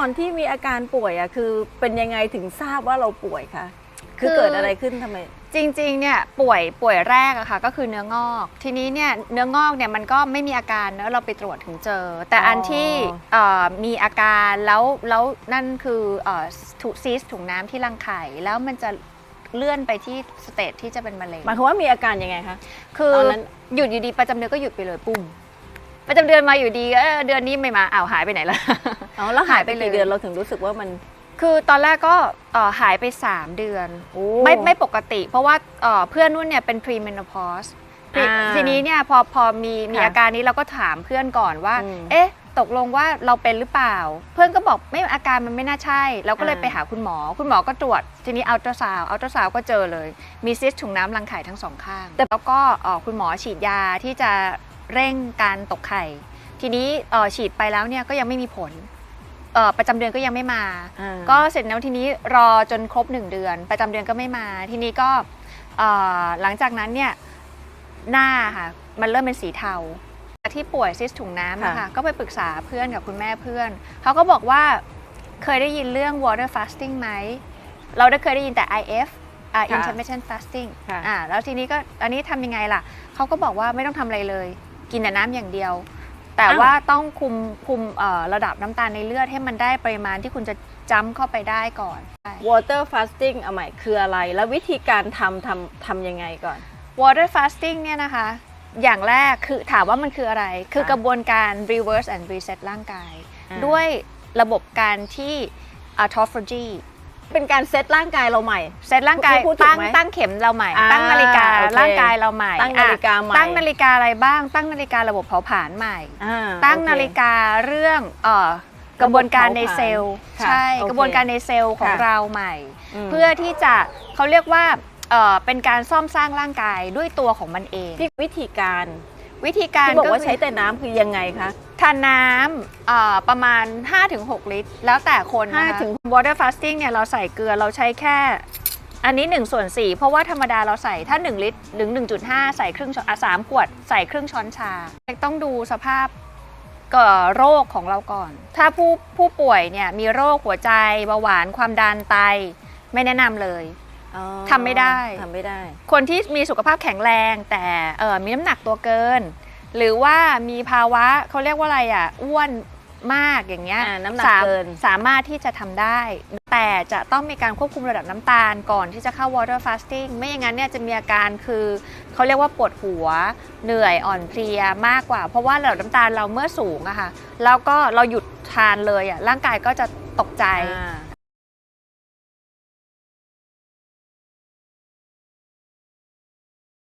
ตอนที่มีอาการป่วยอะคือเป็นยังไงถึงทราบว่าเราป่วยคะคือคือเกิดอะไรขึ้นทำไม จริงๆ เนี่ยป่วยป่วยแรกอะค่ะก็คือเนื้องอก ทีนี้เนี่ยเนื้องอกเนี่ยมันก็ไม่มีอาการเนอะเราไปตรวจถึงเจอ แต่อ๋ออัอันที่เอ่อมีอาการแล้วแล้วนั่นคือถุซีสถุงน้ำที่รังไข่แล้วมันจะเลื่อนไปที่สเตจที่จะเป็นมะเร็งหมายความว่ามีอาการยังไงคะคือตอนนั้น หยุดอยู่ดีประจำเดือนก็หยุดไปเลยปุ้มประจำเดือนมาอยู่ดีเอ้อเดือนนี้ไม่มาอ้าวหายไปไหนละ อ๋อแล้วหายไปหายไปเลยกี่เดือนเราถึงรู้สึกว่ามัน คือตอนแรกก็เอ่อหายไป 3 เดือน โอ้ไม่ไม่ปกติ เพราะว่าเอ่อเพื่อนนุ่นเนี่ยเป็น premenopause อ่าทีนี้เนี่ยพอพอมีมีค่ะอาการนี้เราก็ถามเพื่อนก่อนว่า อืมเอ๊ะ ตกลงว่าเราเป็นหรือเปล่า เพื่อนก็บอกไม่อาการมันไม่น่าใช่ เราก็เลยอ่า ไปหาคุณหมอ คุณหมอก็ตรวจ ทีนี้อัลตราซาวอัลตราซาวก็เจอเลย มีซิสถุงน้ำรังไข่ทั้งสองข้างแล้วก็เอ่อคุณหมอฉีดยาที่จะเร่งการตกไข่ ทีนี้เอ่อฉีดไปแล้วเนี่ยก็ยังไม่มีผล เอ่อประจำเดือนก็ยังไม่มา อ่า ก็เสร็จแล้วทีนี้รอจนครบหนึ่งเดือน ประจำเดือนก็ไม่มา ทีนี้ก็เอ่อหลังจากนั้นเนี่ยหน้าค่ะมันเริ่มเป็นสีเทาที่ป่วยซิสถุงน้ำอะค่ะ ก็ไปปรึกษาเพื่อนกับคุณแม่เพื่อน เขาก็บอกว่าเคยได้ยินเรื่อง water fasting ไหม เราได้เคยได้ยินแต่ IF อ่า ค่ะ intermittent fasting ค่ะ อ่าแล้วทีนี้ก็อันนี้ทำยังไงล่ะ เขาก็บอกว่าไม่ต้องทำอะไรเลย กินแต่น้ำอย่างเดียว แต่ว่าต้องคุมคุมเอ่อระดับน้ำตาลในเลือดให้มันได้ปริมาณที่คุณจะจ้ำเข้าไปได้ก่อน water fasting เอาใหม่คืออะไร แล้ววิธีการทำทำทำยังไงก่อน water fasting เนี่ยนะคะ อย่างแรกคือถามว่ามันคืออะไร คือกระบวนการ reverse and reset ร่างกายอ่าด้วยระบบการที่ autophagy เป็นการเซตร่างกายเราใหม่ เซตร่างกายพูดถูกตั้งไหมตั้งเข็มเราใหม่ อ่าตั้งนาฬิกาโอเคร่างกายเราใหม่ตั้งนาฬิกาใหม่ อะตั้งนาฬิกาอะไรบ้าง ตั้งนาฬิการะบบเผาผลาญใหม่ อ่าตั้งโอเค นาฬิกาเรื่องเอ่อกระบวนการในเซลล์ค่ะใช่โอเคกระบวนการในเซลล์ของค่ะเราใหม่ ม เพื่อที่จะเขาเรียกว่าเอ่อเป็นการซ่อมสร้างร่างกายด้วยตัวของมันเองที่วิธีการ วิธีการที่บอกว่าคืใช้แต่น้ำคือยังไงคะ ทานน้ำเอ่อประมาณ 5-6 ลิตร แล้วแต่คนนะคะห้าถึง water fasting เนี่ยเราใส่เกลือเราใช้แค่ อันนี้1ส่วน4เพราะว่าธรรมดาเราใส่ถ้า 1 ลิตรหรือ1.5 ใส่ครึ่งช้อนอะสามขวดใส่ครึ่งช้อนชา ต้องดูสภาพก็โรคของเราก่อน ถ้าผู้ผู้ป่วยเนี่ยมีโรคหัวใจเบาหวานความดันไตไม่แนะนำเลยอ๋อ ทำไม่ได้ ทำไม่ได้ คนที่มีสุขภาพแข็งแรงแต่เอ่อมีน้ำหนักตัวเกิน หรือว่ามีภาวะเขาเรียกว่าอะไรอะอ้วนมากอย่างเงี้ยอ่าน้ำหนักสามเกิน สามารถที่จะทำได้ แต่จะต้องมีการควบคุมระดับน้ำตาลก่อนที่จะเข้า water fasting ไม่อย่างนั้นเนี่ยจะมีอาการคือเขาเรียกว่าปวดหัว เหนื่อยอ่อนเพลียมากกว่า เพราะว่าระดับน้ำตาลเราเมื่อสูงอะค่ะแล้วก็เราหยุดทานเลยอะร่างกายก็จะตกใจ อ่า